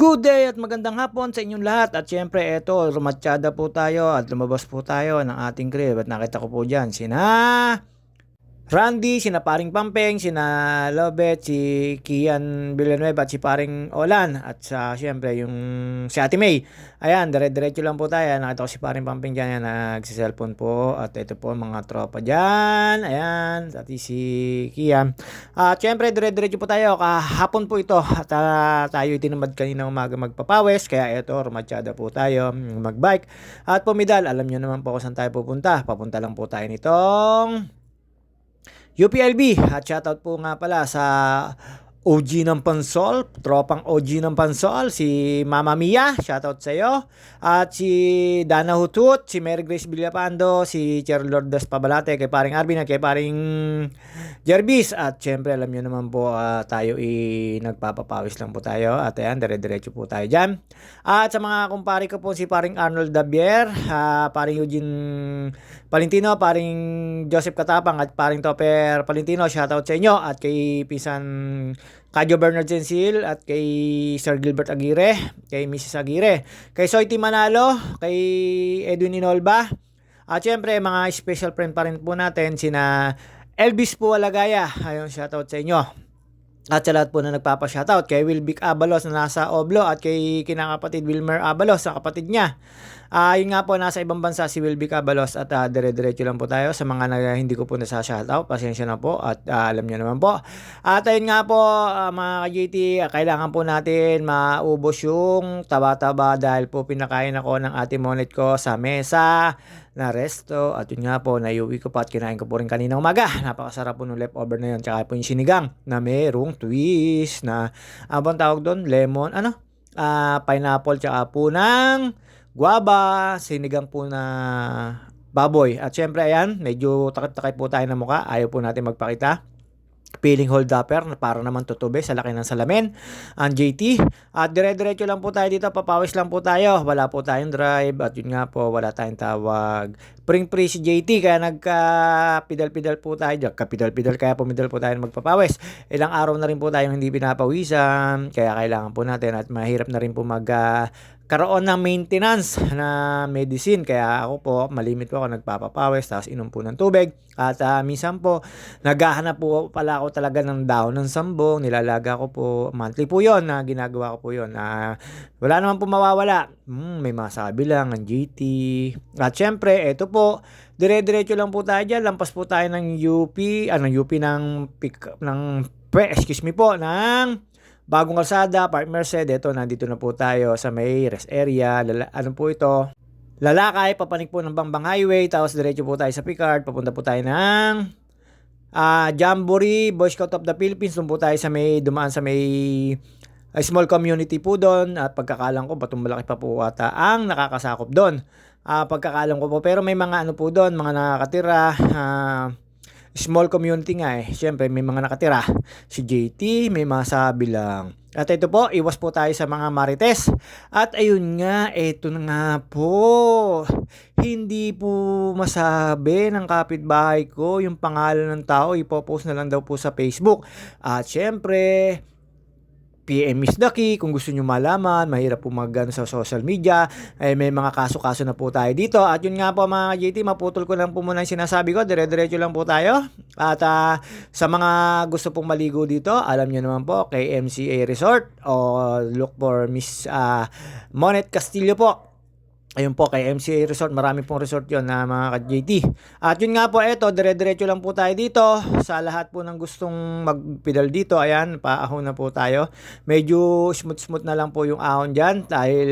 Good day at magandang hapon sa inyong lahat. At syempre, eto, rumatsyada po tayo at lumabas po tayo ng ating crib. At nakita ko po dyan, sina Randy, sina Paring Pampeng, sina Lobet, si Kian Villanueva at si Paring Olan. At sa syempre, yung si Ate May. Ayan, dire-diretso lang po tayo. Nakita ko si Paring Pampeng dyan, yan, nagsiselfone po. At ito po, mga tropa dyan. Ayan, at si Kian. At syempre, dire-diretso po tayo. Kahapon po ito. At uh, tayo itinamad kanina umaga magpapawes. Kaya ito, rumatsyada po tayo magbike. At pumidal, alam nyo naman po kung saan tayo pupunta. Papunta lang po tayo nitong UPLB at shoutout po nga pala sa OG ng Pansol, tropang OG ng Pansol, si Mama Mia, shoutout sa iyo. At si Dana Hutut, si Mary Grace Villapando, si Chair Lourdes Pabalate, kay paring Arvin at kay paring Jervis. At syempre alam niyo naman po uh, tayo i nagpapapawis lang po tayo. At ayan, dire-diretso po tayo dyan. At sa mga kumpari ko po si paring Arnold Dabier, uh, paring Eugene Palintino, paring Joseph Katapang at paring Topper Palintino, shoutout sa inyo. At kay Pisan Kadyo Bernard Sensil at kay Sir Gilbert Aguirre, kay Mrs. Aguirre, kay Soiti Manalo, kay Edwin Inolba, at syempre mga special friend pa rin po natin sina Elvis Pualagaya. Ayun, shoutout sa inyo. At sa lahat po na nagpapa-shoutout kay Wilbic Abalos na nasa Oblo at kay kinakapatid Wilmer Abalos sa kapatid niya. Uh, yun nga po, nasa ibang bansa si Wilby Cabalos at uh, dire-diretso lang po tayo sa mga na hindi ko po nasa shoutout. Pasensya na po at uh, alam niyo naman po. At ayun nga po, uh, mga ka-GT, uh, kailangan po natin maubos yung taba-taba dahil po pinakain ako ng ate monet ko sa mesa na resto. At yun nga po, naiuwi ko pa at kinain ko po rin kanina umaga. Napakasarap po ng leftover na yun. Tsaka po yung sinigang na merong twist na, abang tawag doon, lemon, ano? Uh, pineapple tsaka po ng guaba, sinigang po na baboy. At syempre ayan, medyo takip-takip po tayo ng mukha. Ayaw po natin magpakita. Peeling hold upper na para naman tutube sa laki ng salamin. Ang JT. At dire-diretso lang po tayo dito. Papawis lang po tayo. Wala po tayong drive. At yun nga po, wala tayong tawag. Pring pre si JT. Kaya nagka-pidal-pidal po tayo. Nagka-pidal-pidal kaya pumidal po tayo magpapawis. Ilang araw na rin po tayong hindi pinapawisan. Kaya kailangan po natin at mahirap na rin po mag uh, karoon ng maintenance na medicine. Kaya ako po, malimit po ako nagpapapawis, tapos inom po ng tubig. At uh, minsan po, naghahanap po pala ako talaga ng daon ng sambong. Nilalaga ko po, monthly po yon na ginagawa ko po yon Uh, wala naman po mawawala. Hmm, may masabi lang ang GT. At syempre, ito po, dire-diretso lang po tayo dyan. Lampas po tayo ng UP, ano, UP ng, pick, ng, excuse me po, ng Bagong kalsada, Park Merced, ito nandito na po tayo sa may rest area. Lala, ano po ito? Lalakay, papanik po ng Bangbang Highway, tapos diretso po tayo sa Picard, papunta po tayo ng uh, Jamboree, Boy Scout of the Philippines, doon po tayo sa may, dumaan sa may uh, small community po doon, at pagkakalang ko, batong malaki pa po ata ang nakakasakop doon. Uh, pagkakalang ko po, pero may mga ano po doon, mga nakakatira, uh, small community nga eh. Siyempre, may mga nakatira. Si JT, may masabi lang. At ito po, iwas po tayo sa mga marites. At ayun nga, ito na nga po. Hindi po masabi ng kapitbahay ko yung pangalan ng tao. Ipopost na lang daw po sa Facebook. At syempre, PM is the key. Kung gusto nyo malaman, mahirap po mag ano, sa social media. Eh, may mga kaso-kaso na po tayo dito. At yun nga po mga JT, maputol ko lang po muna yung sinasabi ko. Dire-diretso lang po tayo. At uh, sa mga gusto pong maligo dito, alam nyo naman po, kay MCA Resort o look for Miss uh, Monet Castillo po. Ayun po, kay MCA Resort, marami pong resort yon na mga ka-JT. At yun nga po, eto, dire-diretso lang po tayo dito. Sa lahat po ng gustong magpidal dito, ayan, paahon na po tayo. Medyo smooth-smooth na lang po yung ahon dyan dahil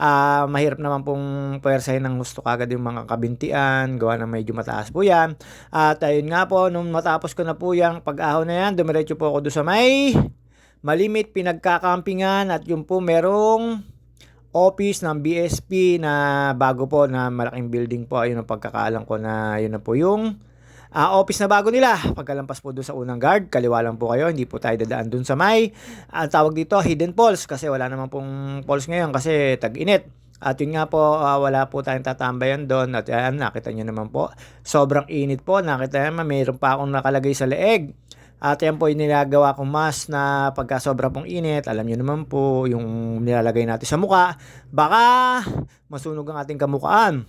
uh, mahirap naman pong pwersahin ng gusto kagad yung mga kabintian, gawa na medyo mataas po yan. At ayun nga po, nung matapos ko na po yung pag-ahon na yan, dumiretso po ako doon sa may malimit pinagkakampingan at yung po merong office ng BSP na bago po na malaking building po. Ayun ang pagkakaalam ko na yun na po yung uh, office na bago nila. Pagkalampas po doon sa unang guard, kaliwa lang po kayo. Hindi po tayo dadaan doon sa may uh, tawag dito hidden falls kasi wala naman pong falls ngayon kasi tag-init. At yun nga po, uh, wala po tayong tatambayan doon. At yan, nakita nyo naman po, sobrang init po. Nakita naman, mayroon pa akong nakalagay sa leeg At yan po yung nilagawa kong mask na pagka sobra pong init, alam nyo naman po yung nilalagay natin sa muka, baka masunog ang ating kamukaan.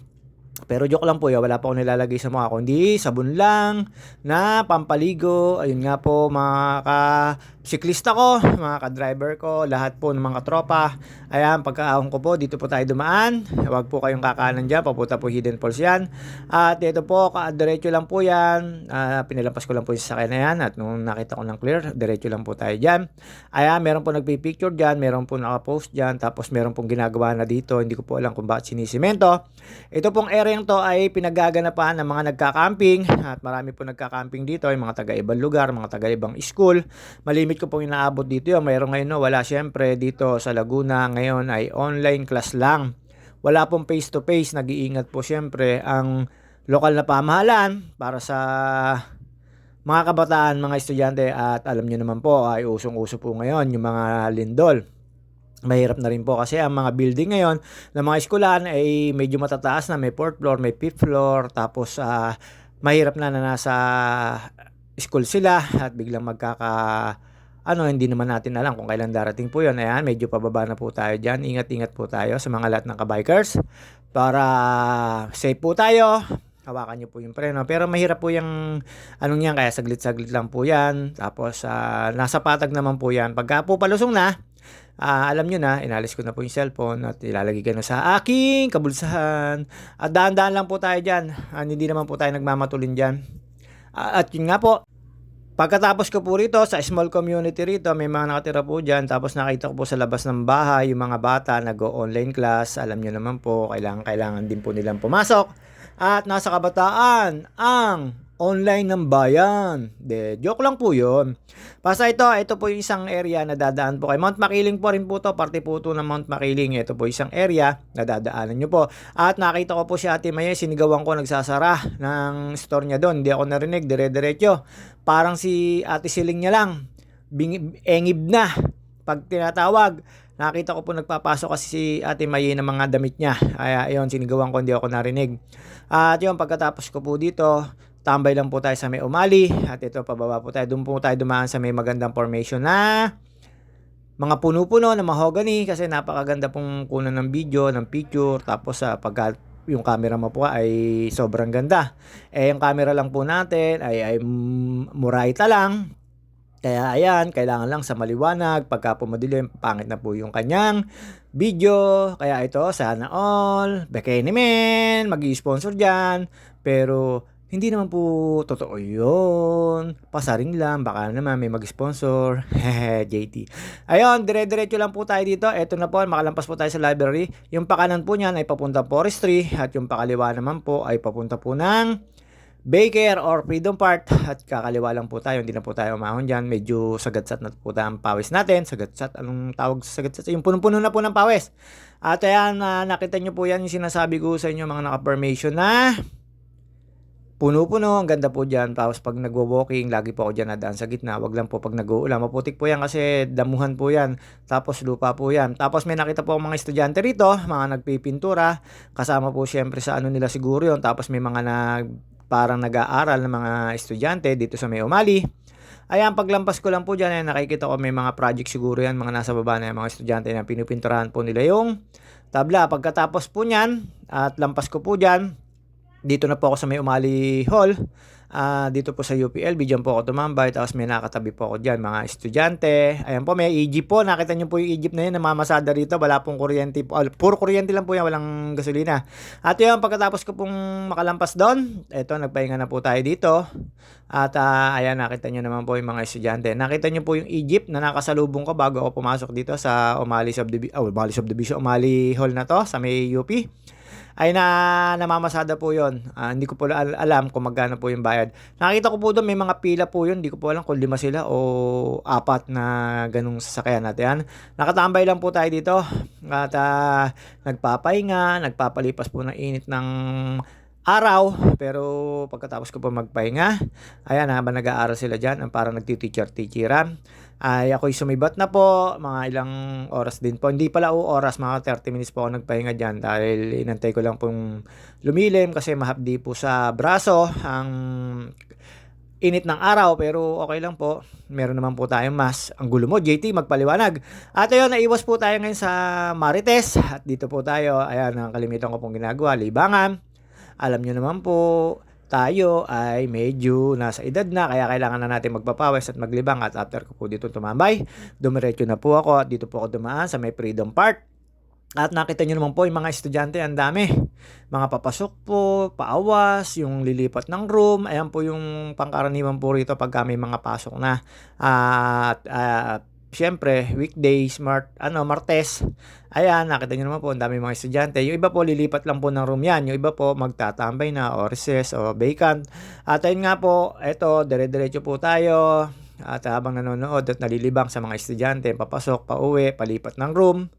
Pero joke lang po yun, wala pa akong nilalagay sa mukha kundi sabon lang na pampaligo. Ayun nga po mga ka-siklista ko, mga ka-driver ko, lahat po ng mga katropa. Ayan, pagkaahon ko po, dito po tayo dumaan. Huwag po kayong kakanan dyan, papunta po Hidden Falls yan. At ito po, ka-diretso lang po yan. Uh, pinilampas ko lang po yung sasakyan na yan. At nung nakita ko ng clear, diretso lang po tayo dyan. Ayan, meron po nagpipicture dyan, meron po nakapost dyan, tapos meron pong ginagawa na dito. Hindi ko po alam kung bakit sinisimento. Ito pong area to ay pinagaganapan ng mga nagka-camping at marami po nagka-camping dito, yung mga taga-ibang lugar, mga taga-ibang school. Malimit ko pong inaabot dito yun. Mayroon ngayon no, wala syempre dito sa Laguna ngayon ay online class lang. Wala pong face-to-face, nag-iingat po syempre ang lokal na pamahalaan para sa mga kabataan, mga estudyante. At alam nyo naman po ay usong-uso po ngayon yung mga lindol. Mahirap na rin po kasi ang mga building ngayon ng mga eskwelahan ay medyo matataas na. May 4th floor, may 5th floor. Tapos uh, mahirap na na nasa school sila at biglang magkaka ano, hindi naman natin alam kung kailan darating po yun. Ayan, medyo pababa na po tayo dyan. Ingat-ingat po tayo sa mga lahat ng kabikers para safe po tayo. Hawakan nyo po yung preno. Pero mahirap po yung anong yan, kaya saglit-saglit lang po yan. Tapos, uh, nasa patag naman po yan. Pagka po palusong na, uh, alam nyo na, inalis ko na po yung cellphone at ilalagay ko na sa aking kabulsahan. At daan-daan lang po tayo dyan. Uh, hindi naman po tayo nagmamatulin dyan. Uh, at yun nga po, Pagkatapos ko po rito sa small community rito, may mga nakatira po dyan. Tapos nakita ko po sa labas ng bahay, yung mga bata nag-online class. Alam nyo naman po, kailangan, kailangan din po nilang pumasok. At nasa kabataan, ang online ng bayan. De, joke lang po yun. Basta ito, ito po yung isang area na dadaan po kay Mount Makiling po rin po to, parte po to ng Mount Makiling. Ito po isang area na dadaanan nyo po. At nakita ko po si Ate Maya, sinigawan ko nagsasara ng store niya doon. Hindi ako narinig, dire-diretso. Parang si Ate Siling niya lang. Bing, engib na. Pag tinatawag, nakita ko po nagpapasok kasi si Ate Maye ng mga damit niya. Ay, ayun, sinigawan ko, hindi ako narinig. At yun, pagkatapos ko po dito, tambay lang po tayo sa may umali at ito pababa po tayo doon po tayo dumaan sa may magandang formation na mga puno-puno na mahogany kasi napakaganda pong kunan ng video, ng picture tapos sa uh, pag yung camera mo po ay sobrang ganda. Eh yung camera lang po natin ay ay murayta lang. Kaya ayan, kailangan lang sa maliwanag, pagka po madilim, pangit na po yung kanyang video. Kaya ito, sana all, Bekeni Men, mag-sponsor dyan. Pero hindi naman po totoo yun. Pasaring lang, baka naman may mag-sponsor. Hehe, JT. Ayun, dire-diretso lang po tayo dito. Ito na po, makalampas po tayo sa library. Yung pakanan po niyan ay papunta forestry at yung pakaliwa naman po ay papunta po ng Baker or Freedom Park at kakaliwa lang po tayo, hindi na po tayo umahon dyan, medyo sagatsat na po tayo ang pawis natin, sagatsat, anong tawag sa sagatsat? Yung punong-puno na po ng pawis. At ayan, uh, nakita nyo po yan yung sinasabi ko sa inyo mga naka-formation na puno-puno, ang ganda po dyan. Tapos pag nagwo-walking, lagi po ako dyan nadaan sa gitna. Wag lang po pag nag-uulan. Maputik po yan kasi damuhan po yan. Tapos lupa po yan. Tapos may nakita po mga estudyante rito, mga nagpipintura. Kasama po syempre sa ano nila siguro yon Tapos may mga nag, parang nag-aaral ng mga estudyante dito sa may umali. Ayan, paglampas ko lang po dyan, ay nakikita ko may mga project siguro yan, mga nasa baba na yung mga estudyante na pinupinturahan po nila yung tabla. Pagkatapos po niyan, at lampas ko po dyan, dito na po ako sa may Umali Hall. Uh, dito po sa UPLB, dyan po ako tumambay. Tapos may nakatabi po ako dyan, mga estudyante. Ayan po, may Egypt po. Nakita nyo po yung Egypt na yun, namamasada rito. Wala pong kuryente po. Uh, puro kuryente lang po yan, walang gasolina. At yun, pagkatapos ko pong makalampas doon, eto, nagpahinga na po tayo dito. At uh, ayan, nakita nyo naman po yung mga estudyante. Nakita nyo po yung Egypt na nakasalubong ko bago ako pumasok dito sa Umali Subdivision, oh, Umali Subdivision, Umali Hall na to, sa may UP ay na namamasada po yon. Uh, hindi ko po al- alam kung magkano po yung bayad. Nakita ko po doon may mga pila po yun. Hindi ko po alam kung lima sila o apat na ganung sasakyan natin. Nakatambay lang po tayo dito at uh, nagpapahinga, nagpapalipas po ng init ng araw pero pagkatapos ko po magpahinga ayan habang nag-aaral sila dyan parang nagtiteacher-teacheran ay ako'y sumibat na po mga ilang oras din po hindi pala o oras mga 30 minutes po ako nagpahinga dyan dahil inantay ko lang pong lumilim kasi mahapdi po sa braso ang init ng araw pero okay lang po. Meron naman po tayong mas. Ang gulo mo, JT, magpaliwanag. At ayun, naiwas po tayo ngayon sa Marites. At dito po tayo, ayan, ang kalimitan ko pong ginagawa, libangan. Alam nyo naman po, tayo ay medyo nasa edad na kaya kailangan na natin magpapawis at maglibang at after ko po dito tumambay, dumiretso na po ako at dito po ako dumaan sa may Freedom Park. At nakita nyo naman po yung mga estudyante, ang dami. Mga papasok po, paawas, yung lilipat ng room. Ayan po yung pangkaraniwan po rito pagka may mga pasok na. At uh, syempre, weekdays, Mart, ano, Martes. Ayan, nakita nyo naman po, ang dami mga estudyante. Yung iba po, lilipat lang po ng room yan. Yung iba po, magtatambay na o recess o vacant. At ayun nga po, eto, dire-diretso po tayo. At habang nanonood at nalilibang sa mga estudyante, papasok, pauwi, palipat ng room.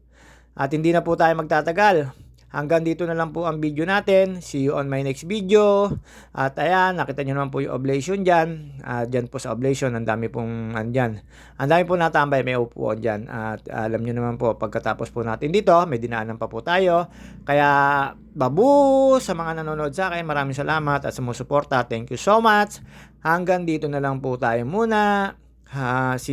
At hindi na po tayo magtatagal. Hanggang dito na lang po ang video natin. See you on my next video. At ayan, nakita nyo naman po yung oblation dyan. At dyan po sa oblation, ang dami pong andyan. Ang dami po natambay, may upuan dyan. At alam nyo naman po, pagkatapos po natin dito, may dinaanan pa po tayo. Kaya, babu sa mga nanonood sa akin. Maraming salamat at sumusuporta. Thank you so much. Hanggang dito na lang po tayo muna. Ha, see you.